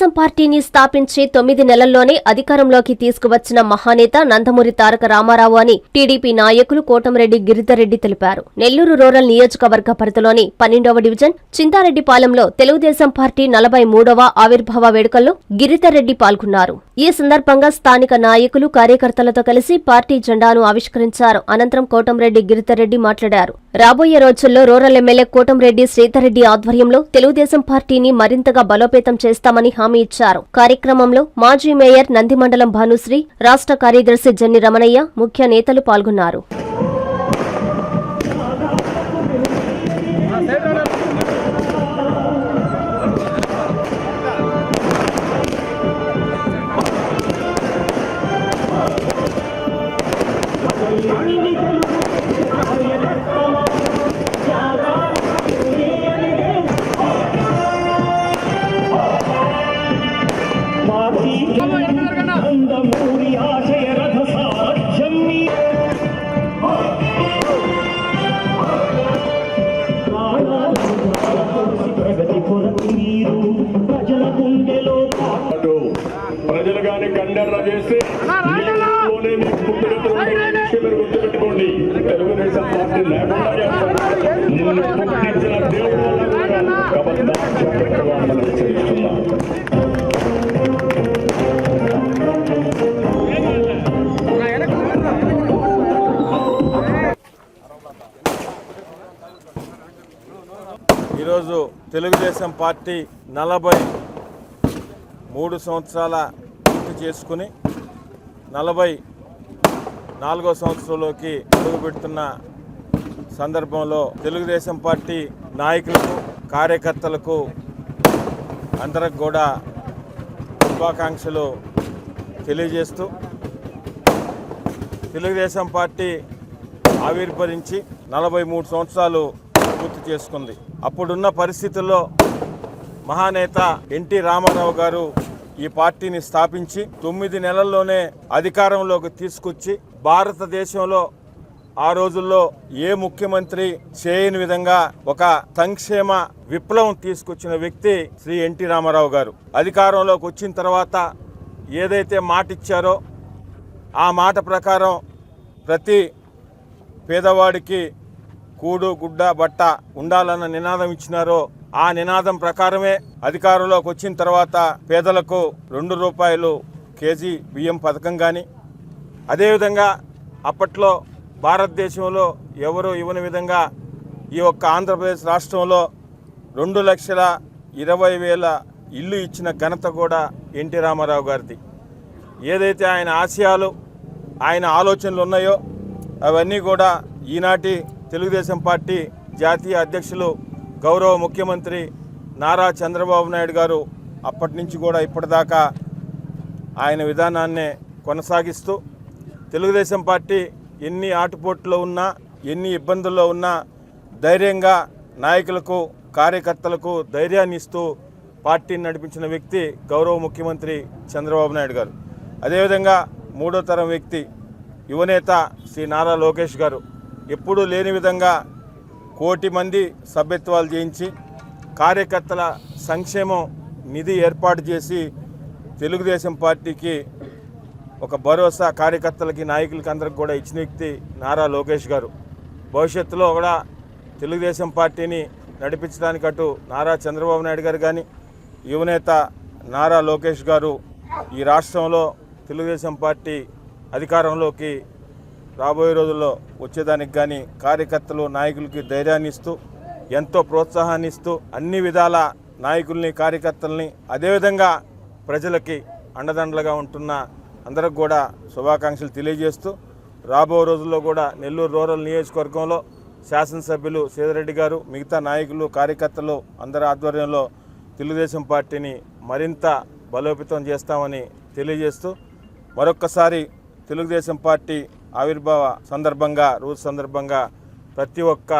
తెలుగుదేశం పార్టీని స్థాపించి తొమ్మిది నెలల్లోనే అధికారంలోకి తీసుకువచ్చిన మహానేత నందమూరి తారక రామారావు అని టీడీపీ నాయకులు కోటంరెడ్డి గిరిధరెడ్డి తెలిపారు. నెల్లూరు రూరల్ నియోజకవర్గ పరిధిలోని పన్నెండవ డివిజన్ చింతారెడ్డిపాలెంలో తెలుగుదేశం పార్టీ నలభై మూడవ ఆవిర్భావ వేడుకల్లో గిరిధరెడ్డి పాల్గొన్నారు. ఈ సందర్భంగా స్థానిక నాయకులు కార్యకర్తలతో కలిసి పార్టీ జెండాను ఆవిష్కరించారు. అనంతరం కోటంరెడ్డి గిరిధరెడ్డి మాట్లాడారు. రాబోయే రోజుల్లో రూరల్ ఎమ్మెల్యే కోటంరెడ్డి శ్రీధర్రెడ్డి ఆధ్వర్యంలో తెలుగుదేశం పార్టీని మరింతగా బలోపేతం చేస్తామని హామీ ఇచ్చారు. కార్యక్రమంలో మాజీ మేయర్ నందిమండలం భానుశ్రీ రాష్ట్ర కార్యదర్శి జన్ని రమణయ్య ముఖ్య నేతలు పాల్గొన్నారు. గుర్తుపెట్టుకోండి. తెలుగుదేశం పార్టీ లేకుండా. నిన్ను పుట్టించిన దేవుడు కాబట్టి. ఈరోజు తెలుగుదేశం పార్టీ నలభై మూడు సంవత్సరాల చేసుకుని నలభై నాలుగో సంవత్సరంలోకి అడుగుపెడుతున్న సందర్భంలో తెలుగుదేశం పార్టీ నాయకులకు కార్యకర్తలకు అందరికి కూడా శుభాకాంక్షలు తెలియజేస్తూ తెలుగుదేశం పార్టీ ఆవిర్భవించి నలభై మూడు సంవత్సరాలు పూర్తి చేసుకుంది. అప్పుడున్న పరిస్థితుల్లో మహానేత ఎన్టీ రామారావు గారు ఈ పార్టీని స్థాపించి తొమ్మిది నెలల్లోనే అధికారంలోకి తీసుకొచ్చి భారతదేశంలో ఆ రోజుల్లో ఏ ముఖ్యమంత్రి చేయని విధంగా ఒక సంక్షేమ విప్లవం తీసుకొచ్చిన వ్యక్తి శ్రీ ఎన్టీ రామారావు గారు. అధికారంలోకి వచ్చిన తర్వాత ఏదైతే మాట ఇచ్చారో ఆ మాట ప్రకారం ప్రతి పేదవాడికి కూడు గుడ్డ బట్ట ఉండాలన్న నినాదం ఇచ్చినారో ఆ నినాదం ప్రకారమే అధికారంలోకి వచ్చిన తర్వాత పేదలకు రెండు రూపాయలు కేజీ బియ్యం పథకం కానీ అదేవిధంగా అప్పట్లో భారతదేశంలో ఎవరు ఇవ్వని విధంగా ఈ ఒక్క ఆంధ్రప్రదేశ్ రాష్ట్రంలో రెండు లక్షల ఇరవై వేల ఇల్లు ఇచ్చిన ఘనత కూడా ఎన్టీ రామారావు గారిది. ఏదైతే ఆయన ఆశయాలు ఆయన ఆలోచనలు ఉన్నాయో అవన్నీ కూడా ఈనాటి తెలుగుదేశం పార్టీ జాతీయ అధ్యక్షులు గౌరవ ముఖ్యమంత్రి నారా చంద్రబాబు నాయుడు గారు అప్పటి నుంచి కూడా ఇప్పటిదాకా ఆయన విధానాన్నే కొనసాగిస్తూ తెలుగుదేశం పార్టీ ఎన్ని ఆటుపోట్లో ఉన్నా ఎన్ని ఇబ్బందుల్లో ఉన్నా ధైర్యంగా నాయకులకు కార్యకర్తలకు ధైర్యాన్ని ఇస్తూ పార్టీని నడిపించిన వ్యక్తి గౌరవ ముఖ్యమంత్రి చంద్రబాబు నాయుడు గారు. అదేవిధంగా మూడో తరం వ్యక్తి యువనేత శ్రీ నారా లోకేష్ గారు. ఎప్పుడూ లేని విధంగా కోటి మంది సభ్యత్వాలు చేయించి కార్యకర్తల సంక్షేమం నిధి ఏర్పాటు చేసి తెలుగుదేశం పార్టీకి ఒక భరోసా కార్యకర్తలకి నాయకులకి అందరికి కూడా ఇచ్చిన వ్యక్తి నారా లోకేష్ గారు. భవిష్యత్తులో కూడా తెలుగుదేశం పార్టీని నడిపించడానికి అటు నారా చంద్రబాబు నాయుడు గారు కానీ యువనేత నారా లోకేష్ గారు ఈ రాష్ట్రంలో తెలుగుదేశం పార్టీ అధికారంలోకి రాబోయే రోజుల్లో వచ్చేదానికి కానీ కార్యకర్తలు నాయకులకి ధైర్యాన్ని ఇస్తూ ఎంతో ప్రోత్సాహాన్ని ఇస్తూ అన్ని విధాల నాయకుల్ని కార్యకర్తల్ని అదేవిధంగా ప్రజలకి అండదండలుగా ఉంటున్న అందరికి కూడా శుభాకాంక్షలు తెలియజేస్తూ రాబో రోజుల్లో కూడా నెల్లూరు రూరల్ నియోజకవర్గంలో శాసనసభ్యులు సీతారెడ్డి గారు మిగతా నాయకులు కార్యకర్తలు అందరి ఆధ్వర్యంలో తెలుగుదేశం పార్టీని మరింత బలోపేతం చేస్తామని తెలియజేస్తూ మరొక్కసారి తెలుగుదేశం పార్టీ ఆవిర్భావ సందర్భంగా రోజు సందర్భంగా ప్రతి ఒక్క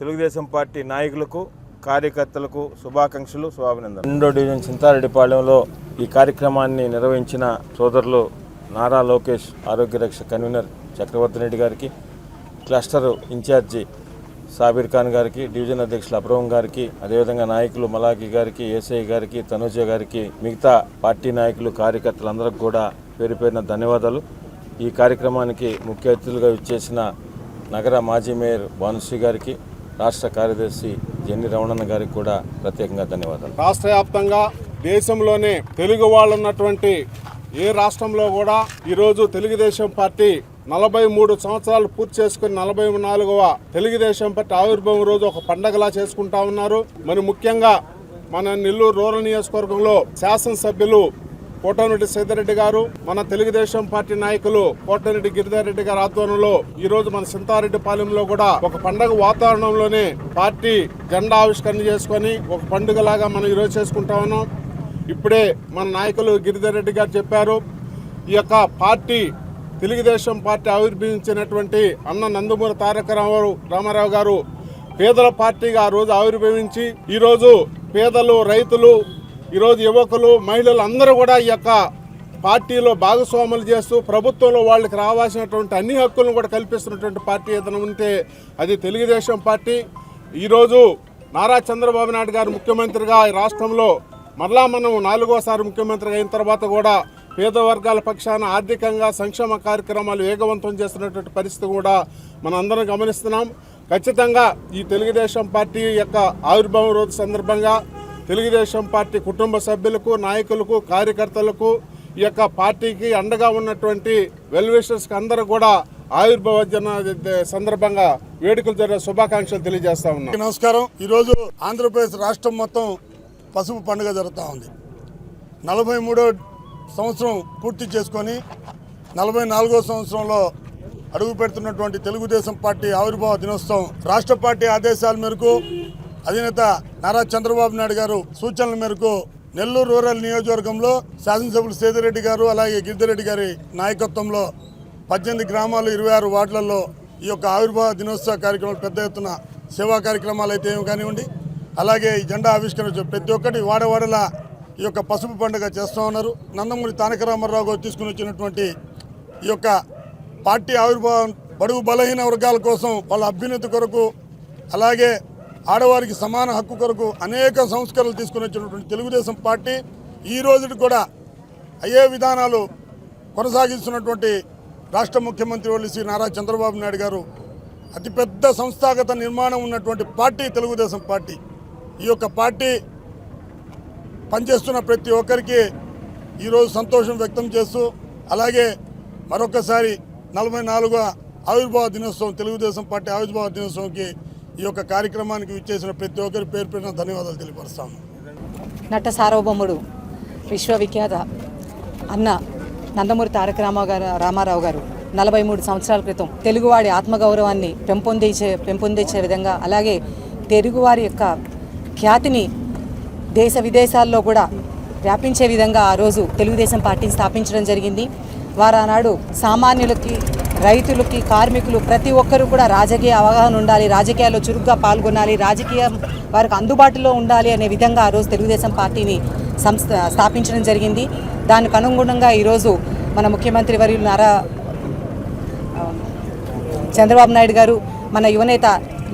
తెలుగుదేశం పార్టీ నాయకులకు కార్యకర్తలకు శుభాకాంక్షలు శుభాభినందనలు. రెండో డివిజన్ చింతారెడ్డిపాళెంలో ఈ కార్యక్రమాన్ని నిర్వహించిన సోదరులు నారా లోకేష్ ఆరోగ్య రక్ష కన్వీనర్ చక్రవర్తి రెడ్డి గారికి క్లస్టర్ ఇన్ఛార్జి సాబిర్ ఖాన్ గారికి డివిజన్ అధ్యక్షులు అబ్రహం గారికి అదేవిధంగా నాయకులు మలాకి గారికి ఏసఐ గారికి తనుజ గారికి మిగతా పార్టీ నాయకులు కార్యకర్తలందరికీ కూడా పేరు పేరున ధన్యవాదాలు. ఈ కార్యక్రమానికి ముఖ్య అతిథులుగా ఇచ్చేసిన నగర మాజీ మేయర్ భానుశ్రీ గారికి రాష్ట్ర కార్యదర్శి జెన్ని రమణన్న గారికి కూడా ప్రత్యేకంగా ధన్యవాదాలు. రాష్ట్ర వ్యాప్తంగా దేశంలోనే తెలుగు వాళ్ళు ఉన్నటువంటి ఏ రాష్ట్రంలో కూడా ఈరోజు తెలుగుదేశం పార్టీ నలభై మూడు సంవత్సరాలు పూర్తి చేసుకుని నలభై నాలుగవ తెలుగుదేశం పార్టీ ఆవిర్భావం రోజు ఒక పండగలా చేసుకుంటా ఉన్నారు. మరి ముఖ్యంగా మన నెల్లూరు రూరల్ నియోజకవర్గంలో శాసనసభ్యులు కోటమిరెడ్డి సీతారెడ్డి గారు మన తెలుగుదేశం పార్టీ నాయకులు కోటమిరెడ్డి గిరిధర్రెడ్డి గారి ఆధ్వర్యంలో ఈ రోజు మన సింతారెడ్డి పాలెంలో కూడా ఒక పండగ వాతావరణంలోనే పార్టీ జెండా ఆవిష్కరణ చేసుకొని ఒక పండుగలాగా మనం ఈరోజు చేసుకుంటా ఉన్నాం. ఇప్పుడే మన నాయకులు గిరిధర్ రెడ్డి గారు చెప్పారు ఈ యొక్క పార్టీ తెలుగుదేశం పార్టీ ఆవిర్భవించినటువంటి అన్న నందమూరి తారక రామారావు రామారావు గారు పేదల పార్టీగా ఆ రోజు ఆవిర్భవించి ఈరోజు పేదలు రైతులు ఈరోజు యువకులు మహిళలు అందరూ కూడా ఈ యొక్క పార్టీలో భాగస్వాములు చేస్తూ ప్రభుత్వంలో వాళ్ళకి రావాల్సినటువంటి అన్ని హక్కులను కూడా కల్పిస్తున్నటువంటి పార్టీ ఏదైనా ఉంటే అది తెలుగుదేశం పార్టీ. ఈరోజు నారా చంద్రబాబు నాయుడు గారు ముఖ్యమంత్రిగా ఈ రాష్ట్రంలో మరలా మనం నాలుగోసారి ముఖ్యమంత్రిగా అయిన తర్వాత కూడా పేద వర్గాల పక్షాన ఆర్థికంగా సంక్షేమ కార్యక్రమాలు వేగవంతం చేస్తున్నటువంటి పరిస్థితి కూడా మనం అందరం గమనిస్తున్నాం. ఖచ్చితంగా ఈ తెలుగుదేశం పార్టీ యొక్క ఆవిర్భావం రోజు సందర్భంగా తెలుగుదేశం పార్టీ కుటుంబ సభ్యులకు నాయకులకు కార్యకర్తలకు ఈ యొక్క పార్టీకి అండగా ఉన్నటువంటి వెల్విషర్స్కి అందరూ కూడా ఆవిర్భావ సందర్భంగా వేడుకలు జరిగే శుభాకాంక్షలు తెలియజేస్తా ఉన్నాం. నమస్కారం. ఈరోజు ఆంధ్రప్రదేశ్ రాష్ట్రం మొత్తం పసుపు పండుగ జరుగుతూ ఉంది. నలభై మూడో సంవత్సరం పూర్తి చేసుకొని నలభై నాలుగో సంవత్సరంలో అడుగు పెడుతున్నటువంటి తెలుగుదేశం పార్టీ ఆవిర్భావ దినోత్సవం రాష్ట్ర పార్టీ ఆదేశాల మేరకు అధినేత నారా చంద్రబాబు నాయుడు గారు సూచనల మేరకు నెల్లూరు రూరల్ నియోజకవర్గంలో శాసనసభ్యులు సేదిరెడ్డి గారు అలాగే గిరిధిరెడ్డి గారి నాయకత్వంలో పద్దెనిమిది గ్రామాలు ఇరవై ఆరు వార్డులలో ఈ యొక్క ఆవిర్భావ దినోత్సవ కార్యక్రమాలు పెద్ద ఎత్తున సేవా కార్యక్రమాలు అయితే ఏమి కానివ్వండి. అలాగే ఈ జెండా ఆవిష్కరణ ప్రతి ఒక్కటి వాడవాడలా ఈ యొక్క పసుపు పండుగ చేస్తూ ఉన్నారు. నందమూరి తానక రామారావు గారు తీసుకుని వచ్చినటువంటి ఈ యొక్క పార్టీ ఆవిర్భావం బడుగు బలహీన వర్గాల కోసం వాళ్ళ అభ్యున్నతి కొరకు అలాగే ఆడవారికి సమాన హక్కు కొరకు అనేక సంస్కరణలు తీసుకుని వచ్చినటువంటి తెలుగుదేశం పార్టీ ఈ రోజుకి కూడా అయ్యే విధానాలు కొనసాగిస్తున్నటువంటి రాష్ట్ర ముఖ్యమంత్రి వాళ్ళు శ్రీ నారా చంద్రబాబు నాయుడు గారు అతిపెద్ద సంస్థాగత నిర్మాణం ఉన్నటువంటి పార్టీ తెలుగుదేశం పార్టీ. ఈ యొక్క పార్టీ పనిచేస్తున్న ప్రతి ఒక్కరికి ఈరోజు సంతోషం వ్యక్తం చేస్తూ అలాగే మరొకసారి నలభై నాలుగో ఆవిర్భావ దినోత్సవం తెలుగుదేశం పార్టీ ఆవిర్భావ దినోత్సవంకి ఈ యొక్క కార్యక్రమానికి విచ్చేసిన ప్రతి ఒక్కరి పేరు పేరున ధన్యవాదాలు తెలియపరుస్తాను నట సార్వభౌముడు విశ్వవిఖ్యాత అన్న నందమూరి తారక రామారావు గారు రామారావు గారు నలభై మూడు సంవత్సరాల క్రితం తెలుగువాడి ఆత్మగౌరవాన్ని పెంపొందించే పెంపొందించే విధంగా అలాగే తెలుగువారి యొక్క ఖ్యాతిని దేశ విదేశాల్లో కూడా వ్యాపించే విధంగా ఆ రోజు తెలుగుదేశం పార్టీని స్థాపించడం జరిగింది. వారు ఆనాడు సామాన్యులకి రైతులకి కార్మికులు ప్రతి ఒక్కరూ కూడా రాజకీయ అవగాహన ఉండాలి రాజకీయాల్లో చురుగ్గా పాల్గొనాలి రాజకీయం వారికి అందుబాటులో ఉండాలి అనే విధంగా ఆ రోజు తెలుగుదేశం పార్టీని సంస్థ స్థాపించడం జరిగింది. దానికి అనుగుణంగా ఈరోజు మన ముఖ్యమంత్రి వర్యులు నారా చంద్రబాబు నాయుడు గారు మన యువనేత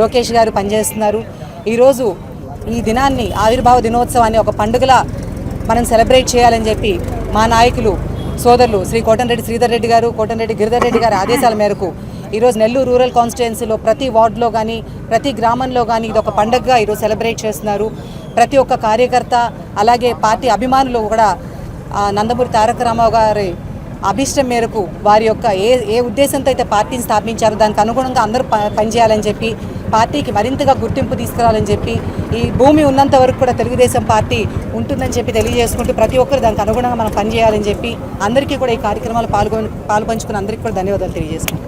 లోకేష్ గారు పనిచేస్తున్నారు. ఈరోజు ఈ దినాన్ని ఆవిర్భావ దినోత్సవాన్ని ఒక పండుగలా మనం సెలబ్రేట్ చేయాలని చెప్పి మా నాయకులు సోదరులు శ్రీ కోటంరెడ్డి శ్రీధర్ రెడ్డి గారు కోటంరెడ్డి గిరిధర్ రెడ్డి గారి ఆదేశాల మేరకు ఈరోజు నెల్లూరు రూరల్ కాన్స్టిట్యున్సీలో ప్రతి వార్డులో కానీ ప్రతి గ్రామంలో కానీ ఇది ఒక పండగగా ఈరోజు సెలబ్రేట్ చేస్తున్నారు. ప్రతి ఒక్క కార్యకర్త అలాగే పార్టీ అభిమానులు కూడా నందమూరి తారక రామారావు గారి అభిష్టం మేరకు వారి యొక్క ఏ ఏ ఉద్దేశంతో అయితే పార్టీని స్థాపించారో దానికి అనుగుణంగా అందరూ ప- పనిచేయాలని చెప్పి పార్టీకి మరింతగా గుర్తింపు తీసుకురావాలని చెప్పి ఈ భూమి ఉన్నంత వరకు కూడా తెలుగుదేశం పార్టీ ఉంటుందని చెప్పి తెలియజేసుకుంటూ ప్రతి ఒక్కరు దానికి అనుగుణంగా మనం పనిచేయాలని చెప్పి అందరికీ కూడా ఈ కార్యక్రమాలు పాల్గొని పాల్పంచుకుని అందరికీ కూడా ధన్యవాదాలు తెలియజేసుకుంటాం